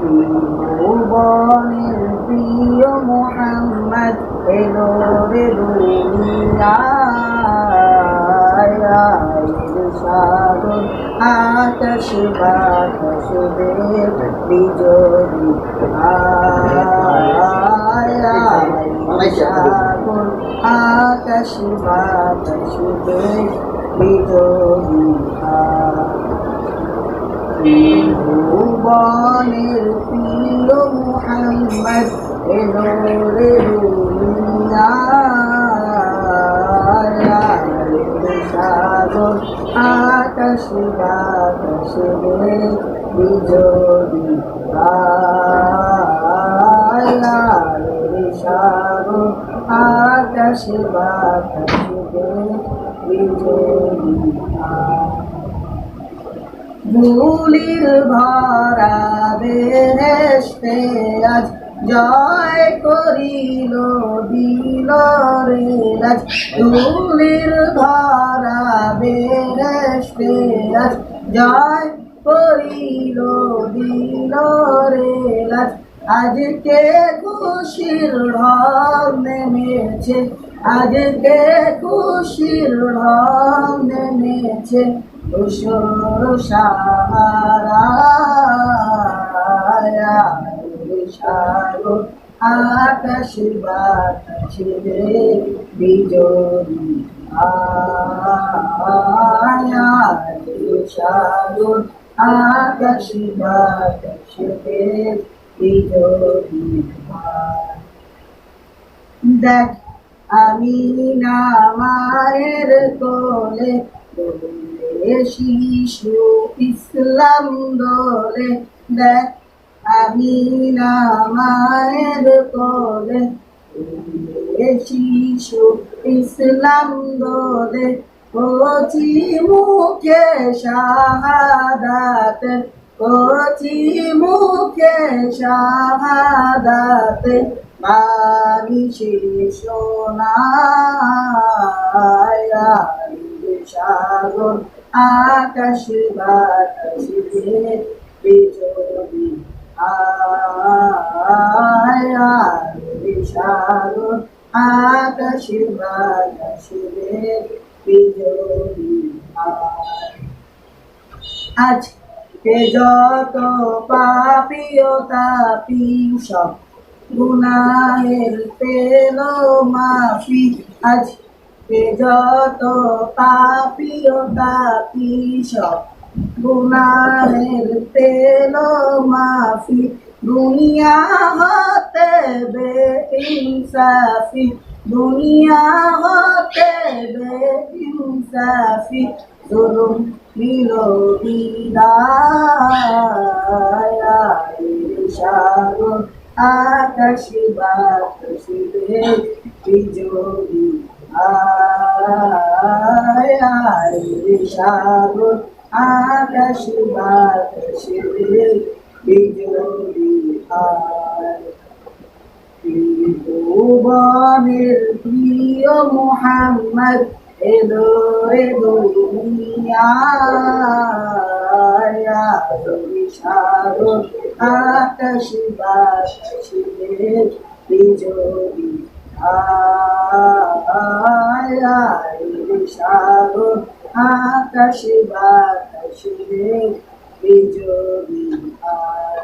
ভুবনের প্রিয় মোহাম্মদ এলো রে সাগর আকাশ বাতাস দেব বিজয়ী সাগর আকাশ বাতাস দেব আয় ভুবনের প্রিয় মোহাম্মদ এলো রে সাগর আকাশ বাতাস রে বিজয়ী সাগর আকাশ বাতাস রে বিজয়ী ধুলির ভরা বেহেস্তে আজ জয় করিল দিল রে রাজ। ধুলির ভরা বেহেস্তে আজ জয় করিল দিল রে রাজ। আজকে খুশির ঢল নেমেছে, আজকে খুশির ঢল নেমেছে। আকাশ বাতাস বিজয়ী আয়া সাগর আকাশ বাতাস বিজয়ী দেখ আমি না মায়ের কোলে শিশু ইসলাম দোলে দেখ আমি না মায়ের কোলে শিশু ইসলাম দোলে কচি মুখে শাহাদাত, কচি মুখে শাহাদাত বাণিশে সোনায় সাগর। আকাশ বাতাস বিজয়ী আয় আজকে যত পাপিও তাপি সব গুনাহের পেল মাফি আজকে যত পাপিও তাপি সব গুনাহের পেল মাফি, দুনিয়া হতে বে ইনসাফি, দুনিয়া হতে বে ইনসাফি, জুলুম নিল বিদায় আকাশ বাতাস বিজয়ী আয় সাগর আকাশ বাতাস আয় ভুবনের প্রিয় মোহাম্মদ এলো রে দুনিয়ায়। সাগর আকাশ বাতাস বিজয়ী আয় সাগর আকাশ বাতাস বিজয়ী আয়